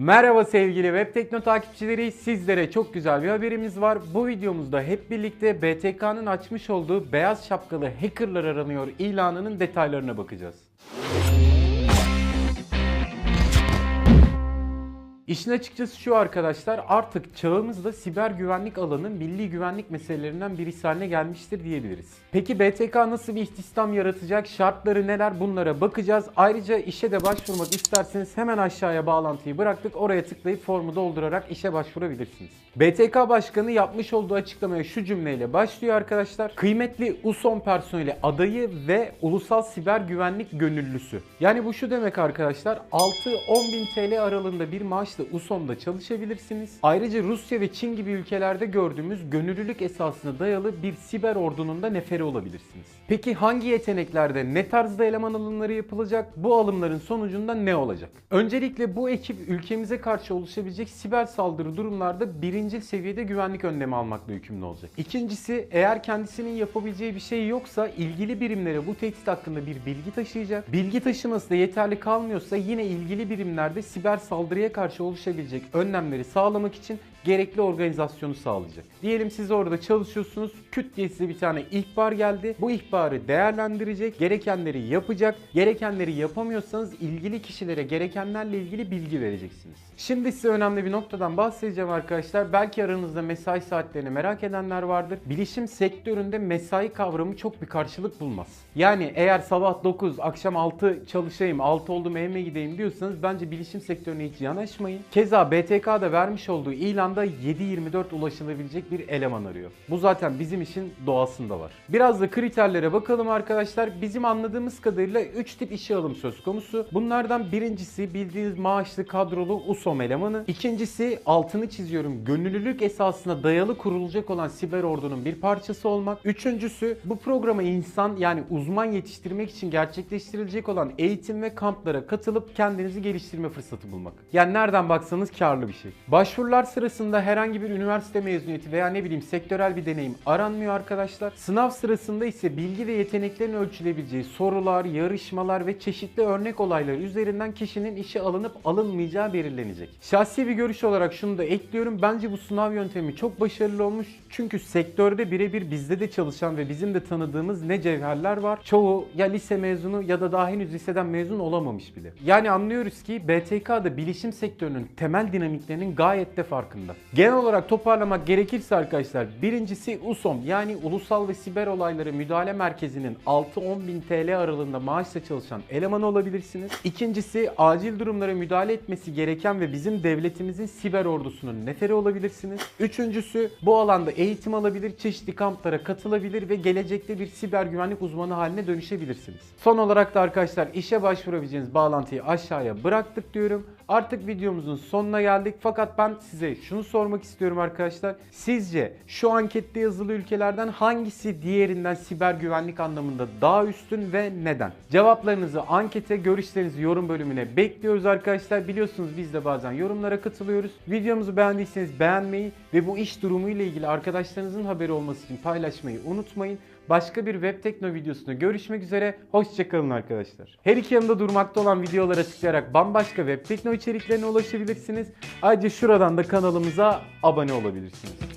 Merhaba sevgili Web Tekno takipçileri. Sizlere çok güzel bir haberimiz var. Bu videomuzda hep birlikte BTK'nın açmış olduğu beyaz şapkalı hackerlar aranıyor ilanının detaylarına bakacağız. İşin açıkçası şu arkadaşlar artık çağımızda siber güvenlik alanı milli güvenlik meselelerinden birisi haline gelmiştir diyebiliriz. Peki BTK nasıl bir istihdam yaratacak? Şartları neler? Bunlara bakacağız. Ayrıca işe de başvurmak isterseniz hemen aşağıya bağlantıyı bıraktık. Oraya tıklayıp formu doldurarak işe başvurabilirsiniz. BTK Başkanı yapmış olduğu açıklamaya şu cümleyle başlıyor arkadaşlar. Kıymetli USOM personeli adayı ve ulusal siber güvenlik gönüllüsü. Yani bu şu demek arkadaşlar 6-10 bin TL aralığında bir maaşla USOM'da çalışabilirsiniz. Ayrıca Rusya ve Çin gibi ülkelerde gördüğümüz gönüllülük esasına dayalı bir siber ordunun da neferi olabilirsiniz. Peki hangi yeteneklerde ne tarzda eleman alımları yapılacak? Bu alımların sonucunda ne olacak? Öncelikle bu ekip ülkemize karşı oluşabilecek siber saldırı durumlarda birinci seviyede güvenlik önlemi almakla yükümlü olacak. İkincisi eğer kendisinin yapabileceği bir şey yoksa ilgili birimlere bu tehdit hakkında bir bilgi taşıyacak. Bilgi taşıması da yeterli kalmıyorsa yine ilgili birimlerde siber saldırıya karşı oluşabilecek önlemleri sağlamak için gerekli organizasyonu sağlayacak. Diyelim siz orada çalışıyorsunuz. Küt diye size bir tane ihbar geldi. Bu ihbarı değerlendirecek, gerekenleri yapacak. Gerekenleri yapamıyorsanız ilgili kişilere gerekenlerle ilgili bilgi vereceksiniz. Şimdi size önemli bir noktadan bahsedeceğim arkadaşlar. Belki aranızda mesai saatlerini merak edenler vardır. Bilişim sektöründe mesai kavramı çok bir karşılık bulmaz. Yani eğer sabah 9, akşam 6 çalışayım, 6 oldu mu evime gideyim diyorsanız bence bilişim sektörüne hiç yanaşmayın. Keza BTK'da vermiş olduğu ilanda 7-24 ulaşılabilecek bir eleman arıyor. Bu zaten bizim işin doğasında var. Biraz da kriterlere bakalım arkadaşlar. Bizim anladığımız kadarıyla 3 tip işe alım söz konusu. Bunlardan birincisi bildiğiniz maaşlı kadrolu USOM elemanı. İkincisi altını çiziyorum gönüllülük esasına dayalı kurulacak olan siber ordunun bir parçası olmak. Üçüncüsü bu programa insan yani uzman yetiştirmek için gerçekleştirilecek olan eğitim ve kamplara katılıp kendinizi geliştirme fırsatı bulmak. Yani nereden baksanız karlı bir şey. Başvurular sırasında herhangi bir üniversite mezuniyeti veya ne bileyim sektörel bir deneyim aranmıyor arkadaşlar. Sınav sırasında ise bilgi ve yeteneklerin ölçülebileceği sorular, yarışmalar ve çeşitli örnek olaylar üzerinden kişinin işe alınıp alınmayacağı belirlenecek. Şahsi bir görüş olarak şunu da ekliyorum. Bence bu sınav yöntemi çok başarılı olmuş. Çünkü sektörde birebir bizde de çalışan ve bizim de tanıdığımız ne cevherler var. Çoğu ya lise mezunu ya da daha henüz liseden mezun olamamış bile. Yani anlıyoruz ki BTK'da bilişim sektörünün temel dinamiklerinin gayet de farkında. Genel olarak toparlamak gerekirse arkadaşlar birincisi USOM yani Ulusal ve Siber Olayları Müdahale Merkezi'nin 6-10 bin TL aralığında maaşla çalışan eleman olabilirsiniz. İkincisi acil durumlara müdahale etmesi gereken ve bizim devletimizin siber ordusunun neferi olabilirsiniz. Üçüncüsü bu alanda eğitim alabilir, çeşitli kamplara katılabilir ve gelecekte bir siber güvenlik uzmanı haline dönüşebilirsiniz. Son olarak da arkadaşlar işe başvurabileceğiniz bağlantıyı aşağıya bıraktık diyorum. Artık videomuzun sonuna geldik fakat ben size şunu sormak istiyorum arkadaşlar. Sizce şu ankette yazılı ülkelerden hangisi diğerinden siber güvenlik anlamında daha üstün ve neden? Cevaplarınızı ankete, görüşlerinizi yorum bölümüne bekliyoruz arkadaşlar. Biliyorsunuz biz de bazen yorumlara katılıyoruz. Videomuzu beğendiyseniz beğenmeyi ve bu iş durumu ile ilgili arkadaşlarınızın haberi olması için paylaşmayı unutmayın. Başka bir web tekno videosunda görüşmek üzere. Hoşçakalın arkadaşlar. Her iki yanında durmakta olan videolara tıklayarak bambaşka web tekno içeriklerine ulaşabilirsiniz. Ayrıca şuradan da kanalımıza abone olabilirsiniz.